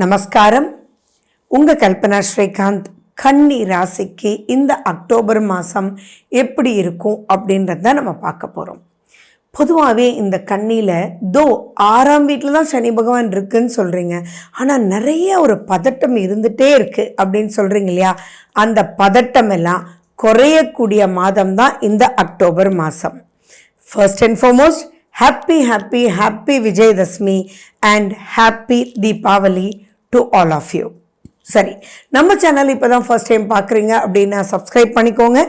நமஸ்காரம். உங்கள் கல்பனா ஸ்ரீகாந்த் கன்னி ராசிக்கு இந்த அக்டோபர் மாதம் எப்படி இருக்கும் அப்படின்றத நம்ம பார்க்க போகிறோம் பொதுவாகவே இந்த கண்ணியில் தோ ஆறாம் வீட்டில் தான் சனி பகவான் இருக்குன்னு சொல்கிறீங்க ஆனால் நிறைய ஒரு பதட்டம் இருந்துகிட்டே இருக்குது அப்படின்னு சொல்கிறீங்க இல்லையா? அந்த பதட்டம் எல்லாம் குறையக்கூடிய மாதம் தான் இந்த அக்டோபர் மாதம் first and foremost happy happy happy Vijayadashami and happy Deepavali to all of you சரி நம்ம சேனல் இப்போ தான் ஃபர்ஸ்ட் டைம் பார்க்குறீங்க அப்படின்னா சப்ஸ்கிரைப் பண்ணிக்கோங்க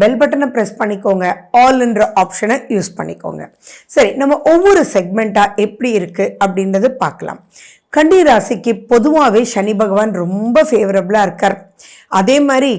பெல் பட்டனை ப்ரெஸ் பண்ணிக்கோங்க ஆல்ன்ற ஆப்ஷனை யூஸ் பண்ணிக்கோங்க. சரி நம்ம ஒவ்வொரு செக்மெண்ட்டாக எப்படி இருக்குது அப்படின்றது பார்க்கலாம். கண்டி ராசிக்கு பொதுவாகவே சனி பகவான் ரொம்ப ஃபேவரபுளாக இருக்கார். அதே மாதிரி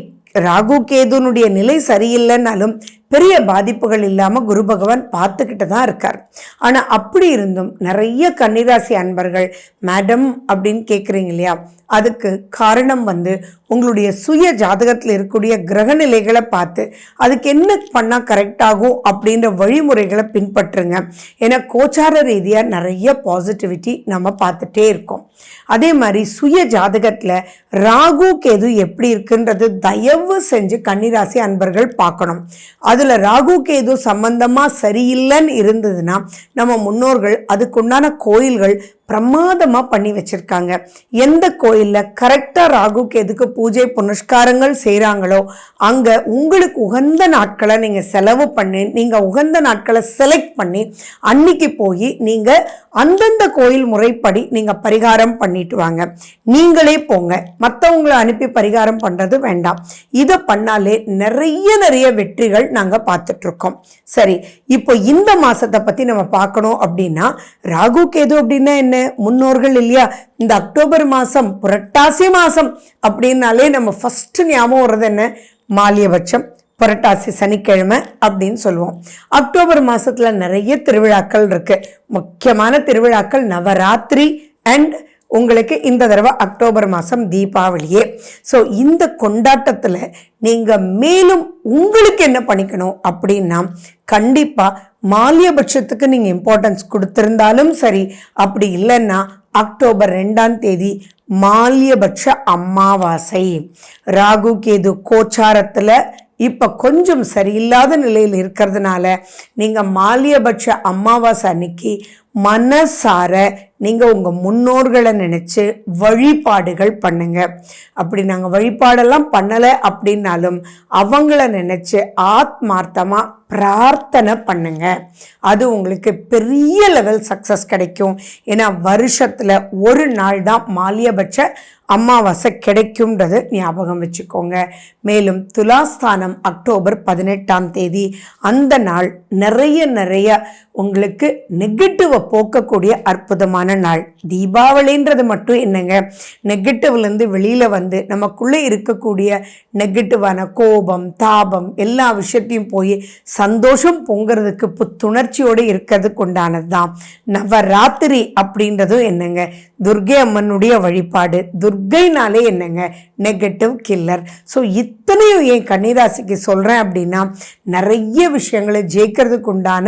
ராகு கேதுனுடைய நிலை சரியில்லைன்னாலும் பெரிய பாதிப்புகள் இல்லாமல் குரு பகவான் பார்த்துக்கிட்டு தான் இருக்கார். ஆனால் அப்படி இருந்தும் நிறைய கன்னிராசி அன்பர்கள் மேடம் அப்படின்னு கேட்குறீங்க இல்லையா? அதுக்கு காரணம் வந்து உங்களுடைய சுய ஜாதகத்தில் இருக்கக்கூடிய கிரக நிலைகளை பார்த்து அதுக்கு என்ன பண்ணால் கரெக்டாகும் அப்படின்ற வழிமுறைகளை பின்பற்றுங்க. ஏன்னா கோச்சார ரீதியாக நிறைய பாசிட்டிவிட்டி நம்ம பார்த்துட்டே இருக்கோம். அதே மாதிரி சுய ஜாதகத்தில் ராகு கேது எப்படி இருக்குன்றது தயவு செஞ்சு கன்னிராசி அன்பர்கள் பார்க்கணும். அது அதில் ராகு கேது சம்பந்தமாக சரியில்லைன்னு இருந்ததுன்னா நம்ம முன்னோர்கள் அதுக்குண்டான கோயில்கள் பிரமாதமாக பண்ணி வச்சுருக்காங்க. எந்த கோயிலில் கரெக்டாக ராகு கேதுக்கு பூஜை புனஸ்காரங்கள் செய்கிறாங்களோ அங்கே உங்களுக்கு உகந்த நாட்களை நீங்கள் செலவு பண்ணி நீங்கள் உகந்த நாட்களை செலக்ட் பண்ணி அன்னைக்கு போய் நீங்கள் அந்தந்த கோயில் முறைப்படி நீங்கள் பரிகாரம் பண்ணிட்டு வாங்க. நீங்களே போங்க. மற்றவங்களை அனுப்பி பரிகாரம் பண்ணுறது வேண்டாம். இதை பண்ணாலே நிறைய நிறைய வெற்றிகள் நாங்கள் நாங்கள் பார்த்துட்ருக்கோம். சரி இப்போ இந்த மாதத்தை பற்றி நம்ம பார்க்கணும் அப்படின்னா ராகு கேது அப்படின்னா என்ன? முன்னோர்கள் இல்லையா? இந்த அக்டோபர் மாதம் புரட்டாசி மாதம் அப்படின்னாலே நம்ம ஃபஸ்ட்டு ஞாபகம் வர்றது என்ன? மாலியபட்சம் புரட்டாசி சனிக்கிழமை அப்படின்னு சொல்லுவோம். அக்டோபர் மாதத்தில் நிறைய திருவிழாக்கள் இருக்குது முக்கியமான திருவிழாக்கள் நவராத்திரி அண்ட் உங்களுக்கு இந்த தடவை அக்டோபர் மாதம் தீபாவளியே. ஸோ இந்த கொண்டாட்டத்தில் நீங்கள் மேலும் உங்களுக்கு என்ன பண்ணிக்கணும் அப்படின்னா கண்டிப்பாக மாலியபட்சத்துக்கு நீங்கள் இம்பார்ட்டன்ஸ் கொடுத்துருந்தாலும் சரி அப்படி இல்லைன்னா அக்டோபர் ரெண்டாம் தேதி மாலியபட்ச அமாவாசை. ராகு கேது கோச்சாரத்தில் இப்போ கொஞ்சம் சரியில்லாத நிலையில் இருக்கிறதுனால நீங்கள் மாலியபட்ச அமாவாசை அன்னைக்கு மனசார நீங்கள் உங்கள் முன்னோர்களை நினச்சி வழிபாடுகள் பண்ணுங்க. அப்படி நாங்கள் வழிபாடெல்லாம் பண்ணலை அப்படின்னாலும் அவங்கள நினச்சி ஆத்மார்த்தமாக பிரார்த்தனை பண்ணுங்க. அது உங்களுக்கு பெரிய லெவல் சக்ஸஸ் கிடைக்கும். ஏன்னா வருஷத்தில் ஒரு நாள் தான் மாலியபட்ச அமாவாசை கிடைக்கும்ன்றது ஞாபகம் வச்சுக்கோங்க. மேலும் துலாஸ்தானம் அக்டோபர் பதினெட்டாம் தேதி அந்த நாள் நிறைய நிறைய உங்களுக்கு நெகட்டிவை போக்கக்கூடிய அற்புதமான நாள். தீபாவளின்றது மட்டும் என்னங்க? நெகட்டிவ்லேருந்து வெளியில் வந்து நமக்குள்ளே இருக்கக்கூடிய நெகட்டிவான கோபம் தாபம் எல்லா விஷயத்தையும் போய் சந்தோஷம் பொங்குறதுக்கு புத்துணர்ச்சியோடு இருக்கிறதுக்கு உண்டானது தான் நவராத்திரி அப்படின்றதும் என்னங்க? துர்கை அம்மனுடைய வழிபாடு. துர்கைனாலே என்னங்க? நெகட்டிவ் கில்லர் ஸோ இத்தனையும் என் கன்னிராசிக்கு சொல்கிறேன் அப்படின்னா நிறைய விஷயங்களை ஜெயிக்கிறதுக்கு உண்டான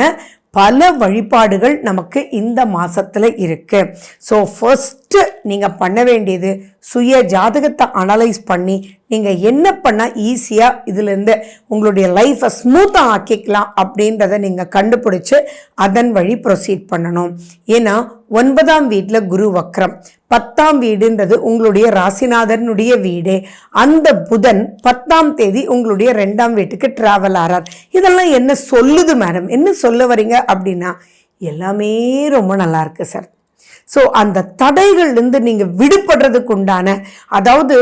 பல வழிபாடுகள் நமக்கு இந்த மாதத்தில் இருக்கு. ஸோ ஃபஸ்ட்டு நீங்கள் பண்ண வேண்டியது சுய ஜாதகத்தை அனலைஸ் பண்ணி நீங்கள் என்ன பண்ணால் ஈஸியாக இதுலேருந்து உங்களுடைய லைஃப்பை ஸ்மூத்தாக ஆக்கிக்கலாம் அப்படின்றத நீங்கள் கண்டுபிடிச்சி அதன் வழி ப்ரொசீட் பண்ணணும். ஏன்னா ஒன்பதாம் வீட்டில் குரு வக்ரம். பத்தாம் வீடுன்றது உங்களுடைய ராசிநாதனுடைய வீடு. அந்த புதன் பத்தாம் தேதி உங்களுடைய ரெண்டாம் வீட்டுக்கு டிராவல் ஆறார். இதெல்லாம் என்ன சொல்லுது மேடம் என்ன சொல்ல வரீங்க அப்படின்னா எல்லாமே ரொம்ப நல்லா இருக்கு சார் ஸோ அந்த தடைகள்லேருந்து நீங்கள் விடுபடுறதுக்கு உண்டான அதாவது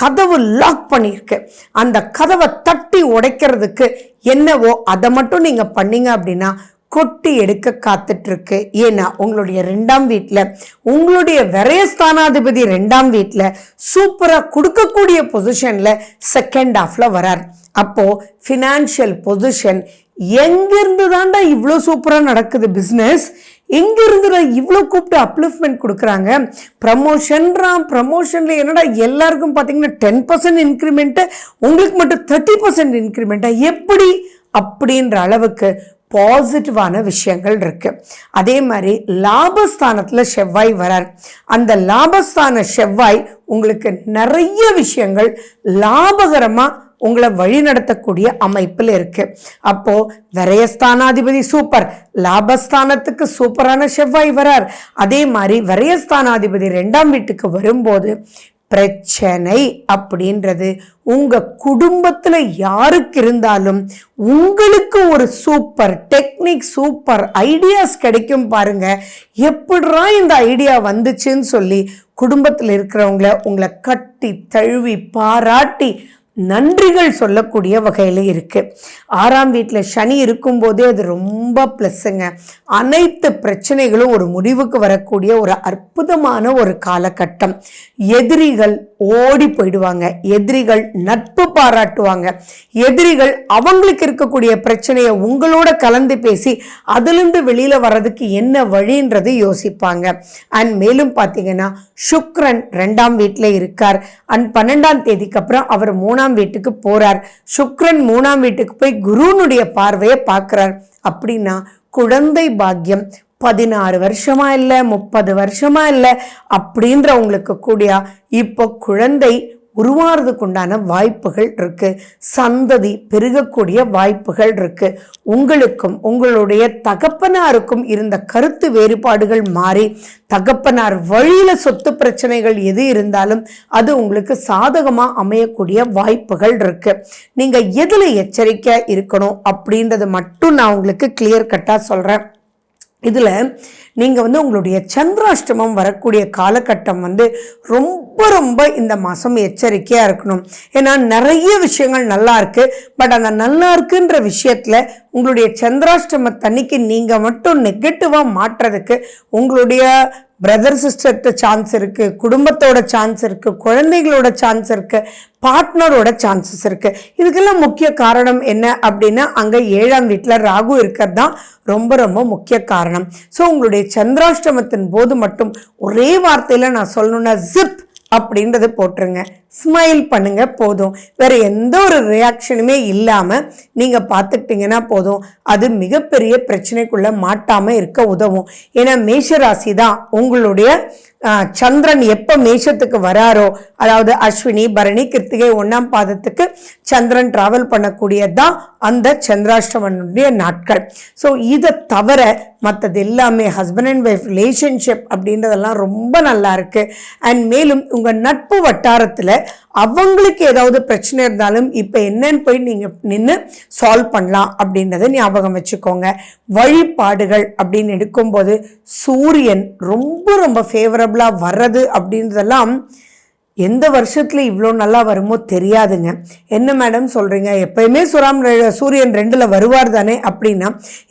கதவு லாக் பண்ணியிருக்கு. அந்த கதவை தட்டி உடைக்கிறதுக்கு என்னவோ அதை மட்டும் நீங்கள் பண்ணீங்க அப்படின்னா கொட்டி எடுக்க காத்துட்ருக்கு. ஏன்னா உங்களுடைய ரெண்டாம் வீட்டில் உங்களுடைய விரயஸ்தானாதிபதி ரெண்டாம் வீட்டில் சூப்பராக கொடுக்கக்கூடிய பொசிஷனில் செகண்ட் ஹாஃபில் வரார். அப்போது ஃபினான்ஷியல் பொசிஷன் எங்கேருந்து தாண்டா இவ்வளோ சூப்பராக நடக்குது பிஸ்னஸ் எங்கேருந்து இவ்வளோ கூப்பிட்டு அப்லிஃப்ட்மெண்ட் கொடுக்குறாங்க? ப்ரமோஷன்றான் ப்ரமோஷனில் என்னடா எல்லாருக்கும் பார்த்தீங்கன்னா டென் பர்சன்ட் இன்க்ரிமெண்ட்டு உங்களுக்கு மட்டும் தேர்ட்டி பர்சன்ட் இன்க்ரிமெண்ட்டாக எப்படி? அப்படின்ற அளவுக்கு பாசிட்டிவான விஷயங்கள் இருக்குது அதே மாதிரி லாபஸ்தானத்தில் செவ்வாய் வரார். அந்த லாபஸ்தான செவ்வாய் உங்களுக்கு நிறைய விஷயங்கள் லாபகரமாக உங்களை வழிநடத்தக்கூடிய அமைப்பில் இருக்குது அப்போது விரயஸ்தானாதிபதி சூப்பர். லாபஸ்தானத்துக்கு சூப்பரான செவ்வாய் வரார். அதே மாதிரி விரயஸ்தானாதிபதி ரெண்டாம் வீட்டுக்கு வரும்போது பிரச்சனை அப்படின்றது. உங்க குடும்பத்துல யாருக்கு இருந்தாலும் உங்களுக்கு ஒரு சூப்பர் டெக்னிக் சூப்பர் ஐடியாஸ் கிடைக்கும் பாருங்க. எப்படிரா இந்த ஐடியா வந்துச்சுன்னு சொல்லி குடும்பத்தில் இருக்கிறவங்கள உங்களை கட்டி தழுவி பாராட்டி நன்றிகள் சொல்லக்கூடிய வகையில் இருக்குது ஆறாம் வீட்டில் சனி இருக்கும்போதே அது ரொம்ப ப்ளஸ்ஸுங்க. அனைத்து பிரச்சனைகளும் ஒரு முடிவுக்கு வரக்கூடிய ஒரு அற்புதமான ஒரு காலகட்டம். எதிரிகள் ஓடி போயிடுவாங்க. எதிரிகள் நட்பு பாராட்டுவாங்க. எதிரிகள் அவங்களுக்கு இருக்கக்கூடிய பிரச்சனையை உங்களோட கலந்து பேசி அதுலேருந்து வெளியில் வர்றதுக்கு என்ன வழின்றது யோசிப்பாங்க. அண்ட் மேலும் பார்த்தீங்கன்னா சுக்ரன் ரெண்டாம் வீட்டில் இருக்கார். அண்ட் பன்னெண்டாம் தேதிக்கு அப்புறம் அவர் மூணாம் வீட்டுக்கு போறார். சுக்ரன் மூணாம் வீட்டுக்கு போய் குருனுடைய பார்வையை பார்க்குறார். அப்படின்னா குழந்தை பாக்கியம். பதினாறு வருஷமா இல்லை முப்பது வருஷமா இல்லை அப்படின்றவங்களுக்கு கூடிய இப்போ குழந்தை உருவாகிறதுக்கு உண்டான வாய்ப்புகள் இருக்குது சந்ததி பெருகக்கூடிய வாய்ப்புகள் இருக்குது உங்களுக்கும் உங்களுடைய தகப்பனாருக்கும் இருந்த கருத்து வேறுபாடுகள் மாறி தகப்பனார் வழியில் சொத்து பிரச்சனைகள் எது இருந்தாலும் அது உங்களுக்கு சாதகமாக அமையக்கூடிய வாய்ப்புகள் இருக்குது நீங்கள் எதில் எச்சரிக்கையாக இருக்கணும் அப்படின்றத மட்டும் நான் உங்களுக்கு கிளியர் கட்டாக சொல்கிறேன் இதில் நீங்கள் வந்து உங்களுடைய சந்திராஷ்டமம் வரக்கூடிய காலகட்டம் வந்து ரொம்ப ரொம்ப இந்த மாதம் எச்சரிக்கையாக இருக்கணும். ஏன்னா நிறைய விஷயங்கள் நல்லா இருக்குது பட் அந்த நல்லா இருக்குன்ற விஷயத்தில் உங்களுடைய சந்திராஷ்டம தண்ணிக்கு நீங்கள் மட்டும் நெகட்டிவாக மாற்றுறதுக்கு உங்களுடைய பிரதர் சிஸ்டர்கிட்ட சான்ஸ் இருக்குது குடும்பத்தோட சான்ஸ் இருக்குது குழந்தைகளோட சான்ஸ் இருக்குது பார்ட்னரோட சான்சஸ் இருக்குது இதுக்கெல்லாம் முக்கிய காரணம் என்ன அப்படின்னா அங்கே ஏழாம் வீட்டில் ராகு இருக்கிறது தான் ரொம்ப ரொம்ப முக்கிய காரணம். ஸோ உங்களுடைய சந்திராஷ்டமத்தின் போது மட்டும் ஒரே வார்த்தையில் நான் சொல்லணும்னா ஜிப் அப்படின்றத போட்டுருங்க. ஸ்மைல் பண்ணுங்க போதும். வேற எந்த ஒரு ரியாக்ஷனுமே இல்லாமல் நீங்கள் பார்த்துக்கிட்டிங்கன்னா போதும். அது மிகப்பெரிய பிரச்சனைக்குள்ளே மாட்டாமல் இருக்க உதவும். ஏன்னா மேஷராசி தான் உங்களுடைய சந்திரன் எப்போ மேஷத்துக்கு வராரோ அதாவது அஸ்வினி பரணி கிருத்திகை ஒன்றாம் பாதத்துக்கு சந்திரன் டிராவல் பண்ணக்கூடியது தான் அந்த சந்திராஷ்டமனுடைய நாட்கள். ஸோ இதை தவிர மற்றது எல்லாமே ஹஸ்பண்ட் அண்ட் ஒய்ஃப் ரிலேஷன்ஷிப் அப்படின்றதெல்லாம் ரொம்ப நல்லா இருக்குது அண்ட் மேலும் உங்கள் நட்பு வட்டாரத்தில் அவங்களுக்கு ஏதாவது பிரச்சனை இருந்தாலும் இப்போ என்னன்னு போய் நீங்கள் நின்று சால்வ் பண்ணலாம் அப்படின்றத ஞாபகம் வச்சுக்கோங்க. வழிபாடுகள் அப்படின்னு எடுக்கும்போது சூரியன் ரொம்ப ரொம்ப ஃபேவரபுளாக வர்றது அப்படின்றதெல்லாம் எந்த வருஷத்தில் இவ்வளோ நல்லா வருமோ தெரியாதுங்க. என்ன மேடம் சொல்கிறீங்க எப்பயுமே சுராம் சூரியன் ரெண்டில் வருவார் தானே அப்படின்னா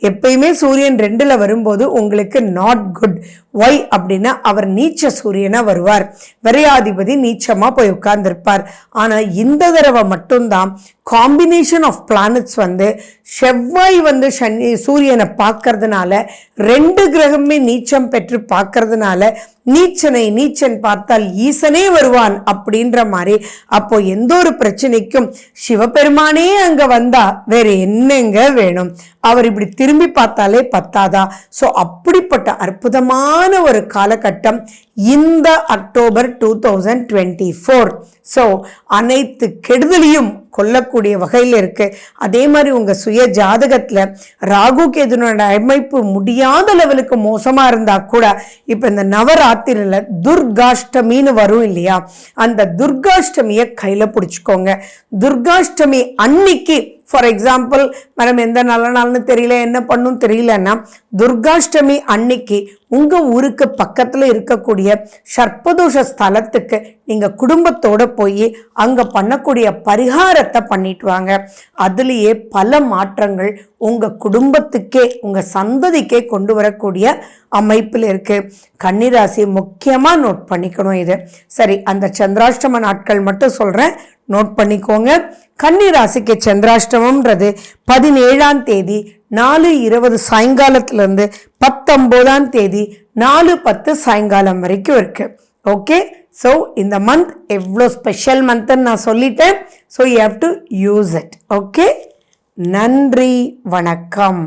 எப்பயுமே சூரியன் ரெண்டில் வரும்போது உங்களுக்கு நாட் குட் ஒய் அப்படின்னா அவர் நீச்ச சூரியனாக வருவார். விரையாதிபதி நீச்சமாக போய் உட்கார்ந்துருப்பார். ஆனால் இந்த தடவை மட்டும்தான் காம்பினேஷன் ஆஃப் பிளானட்ஸ் வந்து செவ்வாய் வந்து சனி சூரியனை பார்க்கறதுனால ரெண்டு கிரகமே நீச்சம் பெற்று பார்க்கறதுனால நீச்சனை நீச்சன் பார்த்தால் ஈசனே வருவான் அப்படின்ற மாதிரி அப்போ எந்த ஒரு பிரச்சனைக்கும் சிவபெருமானே அங்கே வந்தா வேற என்னங்க வேணும்? அவர் இப்படி திரும்பி பார்த்தாலே பத்தாதா? ஸோ அப்படிப்பட்ட அற்புதமான ஒரு காலகட்டம் இந்த October two thousand twenty four so அனைத்து கெடுதலையும் கொல்லக்கூடிய வகையில் இருக்கு. அதே மாதிரி உங்க சுய ஜாதகத்துல ராகு கேதுனோட அமைப்பு முடியாத லெவலுக்கு மோசமா இருந்தா கூட இப்ப இந்த நவராத்திரில துர்காஷ்டமின்னு வரும் இல்லையா? அந்த துர்காஷ்டமியை கையில பிடிச்சிக்கோங்க. துர்காஷ்டமி அன்னைக்கு ஃபார் எக்ஸாம்பிள் மேடம் எந்த நல்ல நாள்னு தெரியல என்ன பண்ணும் தெரியலன்னா துர்காஷ்டமி அன்னைக்கு உங்கள் ஊருக்கு பக்கத்தில் இருக்கக்கூடிய சர்ப்பதோஷ ஸ்தலத்துக்கு நீங்கள் குடும்பத்தோடு போய் அங்கே பண்ணக்கூடிய பரிகாரத்தை பண்ணிட்டு வாங்க. அதுலேயே பல மாற்றங்கள் உங்கள் குடும்பத்துக்கே உங்கள் சந்ததிக்கே கொண்டு வரக்கூடிய அமைப்பில் இருக்குது கன்னிராசி முக்கியமாக நோட் பண்ணிக்கணும் இது. சரி அந்த சந்திராஷ்டம நாட்கள் மட்டும் சொல்கிறேன் நோட் பண்ணிக்கோங்க. கன்னிராசிக்கு சந்திராஷ்டமம்ன்றது பதினேழாம் தேதி நாலு இருபது சாயங்காலத்துலேருந்து பத்தொம்போதாம் தேதி நாலு பத்து சாயங்காலம் வரைக்கும் இருக்கு. ஓகே ஸோ இந்த மந்த் எவ்வளோ ஸ்பெஷல் மந்த்ன்னு நான் சொல்லிட்டேன். So you have to use it okay நன்றி. வணக்கம்.